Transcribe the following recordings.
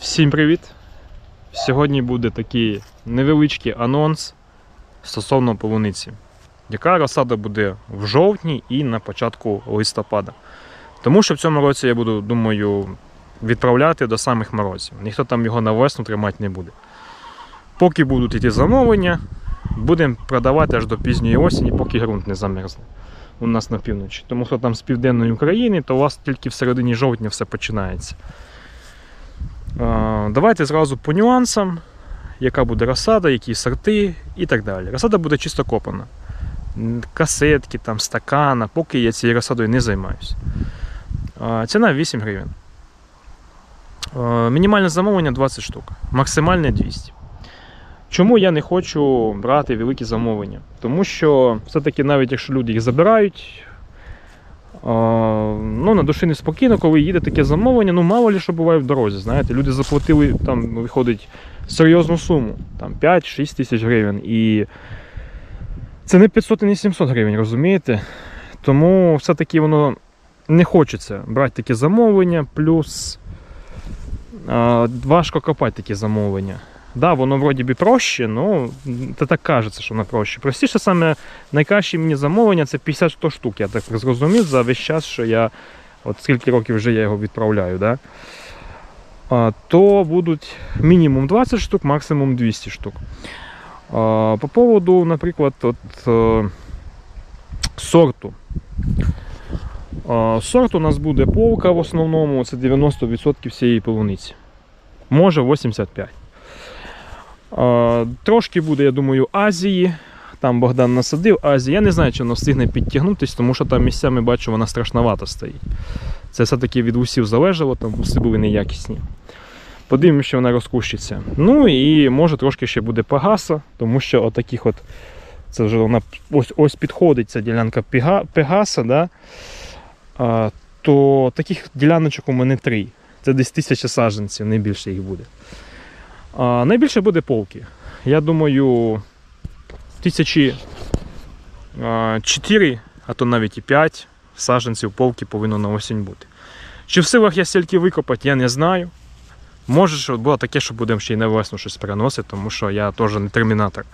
Всім привіт! Сьогодні буде такий невеличкий анонс стосовно полуниці, яка розсада буде в жовтні і на початку листопада. Тому що в цьому році я буду, думаю, відправляти до самих морозів. Ніхто там його на весну тримати не буде. Поки будуть йти замовлення, будемо продавати аж до пізньої осені, поки ґрунт не замерзне у нас на півночі. Тому хто там з південної України, то у вас тільки в середині жовтня все починається. Давайте зразу по нюансам, яка буде розсада, які сорти і так далі. Розсада буде чисто копана. Касетки, там, стакана, поки я цією розсадою не займаюся. Ціна 8 гривень. Мінімальне замовлення 20 штук, максимальне 200. Чому я не хочу брати великі замовлення? Тому що все-таки навіть якщо люди їх забирають, ну, на душі неспокійно, коли їде таке замовлення, ну мало ли що буває в дорозі. Знаєте, люди заплатили там, виходить, серйозну суму, там 5-6 тисяч гривень. І це не 500 і не 700 гривень, розумієте? Тому все-таки воно не хочеться брати таке замовлення, плюс важко копати такі замовлення. Да, воно вроді би проще, ну це так кажеться, що воно проще. Простіше саме найкраще мені замовлення це 50-100 штук. Я так зрозумів за весь час, що я от скільки років вже я його відправляю. Да? А, то будуть мінімум 20 штук, максимум 200 штук. А, по поводу, наприклад, от, е, сорту. А, сорт у нас буде полка в основному, це 90% всієї полуниці. Може 85%. Трошки буде, я думаю, Азії. Там Богдан насадив Азії. Я не знаю, чи воно встигне підтягнутися, тому що там місцями бачу, вона страшновато стоїть. Це все-таки від усів залежало, там уси були неякісні. Подивимося, що вона розкущиться. Ну і може трошки ще буде Пегаса, тому що отаких от. Це вже вона ось ось підходить ця ділянка Пегаса, да? а, то таких діляночок у мене три. Це десь тисяча саджанців, не більше їх буде. А, найбільше буде полки. Я думаю, тисячі а, чотири, а то навіть і п'ять саджанців полки повинно на осінь бути. Чи в силах я стільки викопати, я не знаю. Може, що було таке, що будемо ще й на весну щось переносити, тому що я теж не термінатор,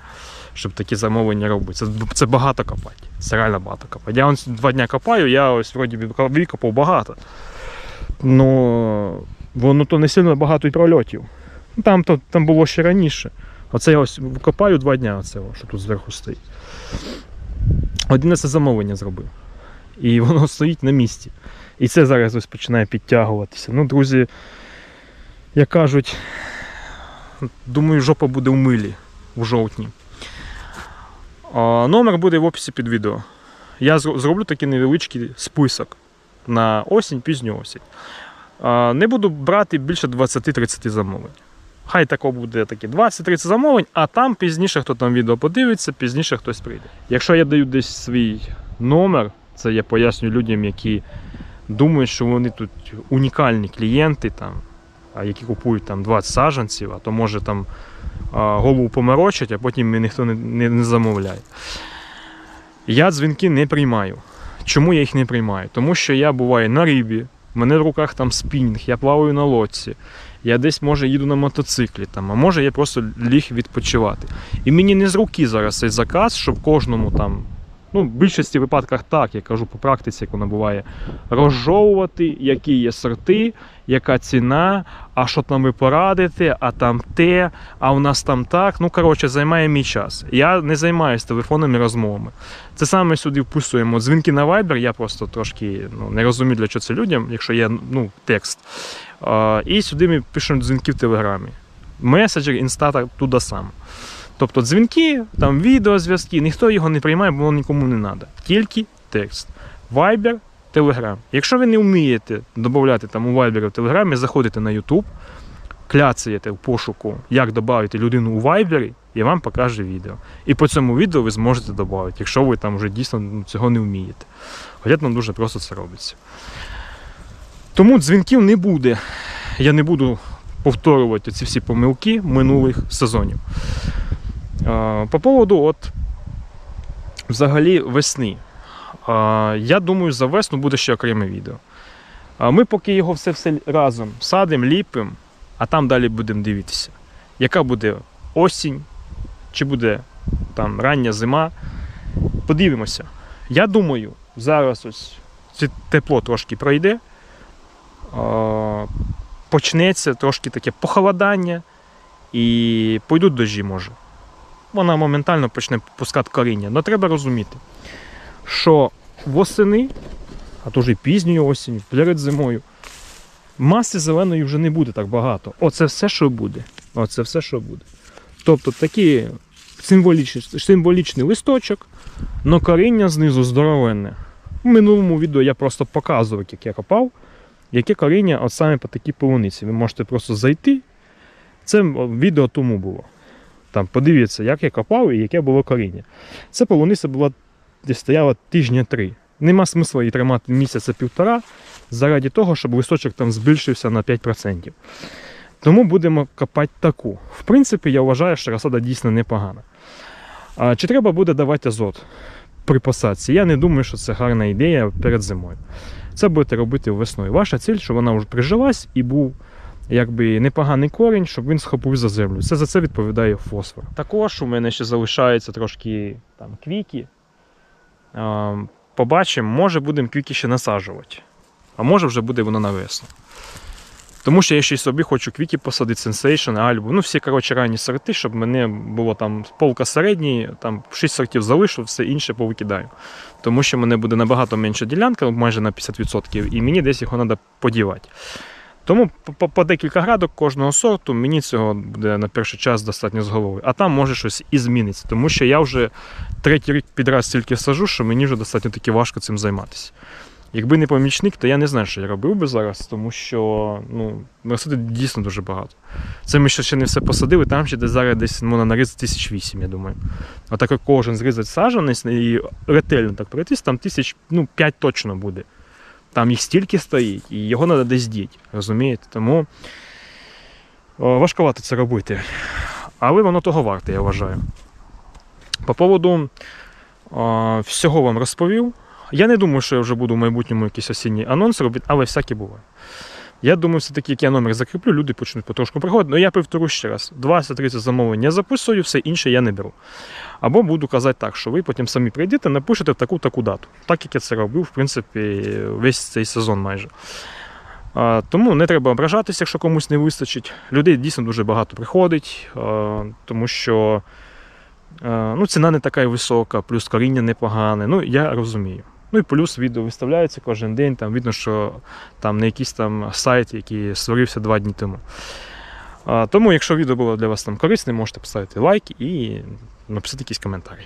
щоб такі замовлення робити. Це, це багато копати. Це реально багато копати. Я ось два дня копаю, я ось вроді викопав багато. Ну воно то не сильно багато і прольотів. Ну, Там, то, там було ще раніше. Оце я ось копаю два дня, оце, що тут зверху стоїть. Один це замовлення зробив. І воно стоїть на місці. І це зараз ось починає підтягуватися. Ну, друзі, як кажуть, думаю, жопа буде в милі в жовтні. А, номер буде в описі під відео. Я зроблю такий невеличкий список на осінь, пізню осінь. Не буду брати більше 20-30 замовлень. Хай тако буде такі 20-30 замовлень, а там пізніше хто там відео подивиться, пізніше хтось прийде. Якщо я даю десь свій номер, це я пояснюю людям, які думають, що вони тут унікальні клієнти, там, які купують там 20 саджанців, а то може там голову поморочать, а потім ніхто не, не, не замовляє. Я дзвінки не приймаю. Чому я їх не приймаю? Тому що я буваю на рибі, в мене в руках там спінінг, я плаваю на лодці, я десь може їду на мотоциклі, там, а може я просто ліг відпочивати. І мені не з руки зараз цей заказ, щоб кожному там, ну, в більшості випадках так, я кажу по практиці, як вона буває, розжовувати, які є сорти, яка ціна, а що там ви порадите, а там те, а у нас там так. Ну, коротше, займає мій час. Я не займаюся телефонними розмовами. Це саме сюди вписуємо дзвінки на Viber, я просто трошки ну, не розумію, для чого це людям, якщо є ну, текст. А, і сюди ми пишемо дзвінки в Телеграмі. Меседжер, інстатор туди сам. Тобто дзвінки, там відеозв'язки, ніхто його не приймає, бо воно нікому не треба. Тільки текст. Viber, Telegram. Якщо ви не вмієте додати там у Viber в Telegram, заходите на YouTube, кляцаєте в пошуку, як додати людину у Viber, і вам покаже відео. І по цьому відео ви зможете додати, якщо ви там вже дійсно цього не вмієте. Хоча там дуже просто це робиться. Тому дзвінків не буде. Я не буду повторювати ці всі помилки минулих сезонів. По поводу от, взагалі весни. Я думаю, за весну буде ще окреме відео. Ми поки його все все разом садимо, ліпимо, а там далі будемо дивитися, яка буде осінь, чи буде там рання зима. Подивимося. Я думаю, зараз ось це тепло трошки пройде, почнеться трошки таке похолодання і пойдуть дощі може. Вона моментально почне пускати коріння. Але треба розуміти, що восени, а то вже і пізньої осінь, перед зимою, маси зеленої вже не буде так багато. Оце все, що буде. Оце все, що буде. Тобто такий символічний, символічний листочок, але коріння знизу здоровенне. В минулому відео я просто показував, як я копав, яке коріння от саме по такій полуниці. Ви можете просто зайти. Це відео тому було. Там подивіться, як я копав і яке було коріння. Це полуниця була десь стояла тижня три. Нема смисла її тримати місяця півтора заради того, щоб листочок там збільшився на 5%. Тому будемо копати таку. В принципі, я вважаю, що розсада дійсно непогана. А чи треба буде давати азот при посадці? Я не думаю, що це гарна ідея перед зимою. Це будете робити весною. Ваша ціль, щоб вона вже прижилась і був якби непоганий корінь, щоб він схопив за землю. Це за це відповідає фосфор. Також у мене ще залишається трошки там квіки. Побачимо, може будемо квіки ще насаджувати. А може вже буде воно на весну. Тому що я ще й собі хочу квіки посадити, Sensation, Альбу. Ну, всі коротше ранні сорти, щоб мене було там полка середній, там 6 сортів залишу, все інше повикидаю. Тому що мене буде набагато менша ділянка, майже на 50%, і мені десь його треба подівати. Тому по, по декілька градок кожного сорту мені цього буде на перший час достатньо з голови. А там може щось і зміниться, тому що я вже третій рік підряд стільки сажу, що мені вже достатньо таки важко цим займатися. Якби не помічник, то я не знаю, що я робив би зараз, тому що ну, рослини дійсно дуже багато. Це ми ще, ще не все посадили, там ще десь зараз десь можна нарізати тисяч вісім, я думаю. А так як кожен зрізать саджанець і ретельно так пройтись, там тисяч ну, п'ять точно буде. Там їх стільки стоїть, і його треба десь діть, розумієте? Тому важкувато це робити. Але воно того варте, я вважаю. По поводу о, всього вам розповів. Я не думаю, що я вже буду в майбутньому якийсь осінній анонс робити, але всяке буває. Я думаю, все-таки, як я номер закріплю, люди почнуть потрошку приходити. Ну я повторю ще раз: 20-30 замовлень я записую, все інше я не беру. Або буду казати так, що ви потім самі прийдете, напишете в таку-таку дату. Так як я це робив, в принципі, весь цей сезон майже. Тому не треба ображатися, якщо комусь не вистачить. Людей дійсно дуже багато приходить, тому що ну, ціна не така й висока, плюс коріння непогане. Ну, я розумію. Ну і плюс відео виставляється кожен день. Там видно, що там не якийсь там сайт, який створився два дні тому. Тому, якщо відео було для вас там корисне, можете поставити лайк і написати якийсь коментар.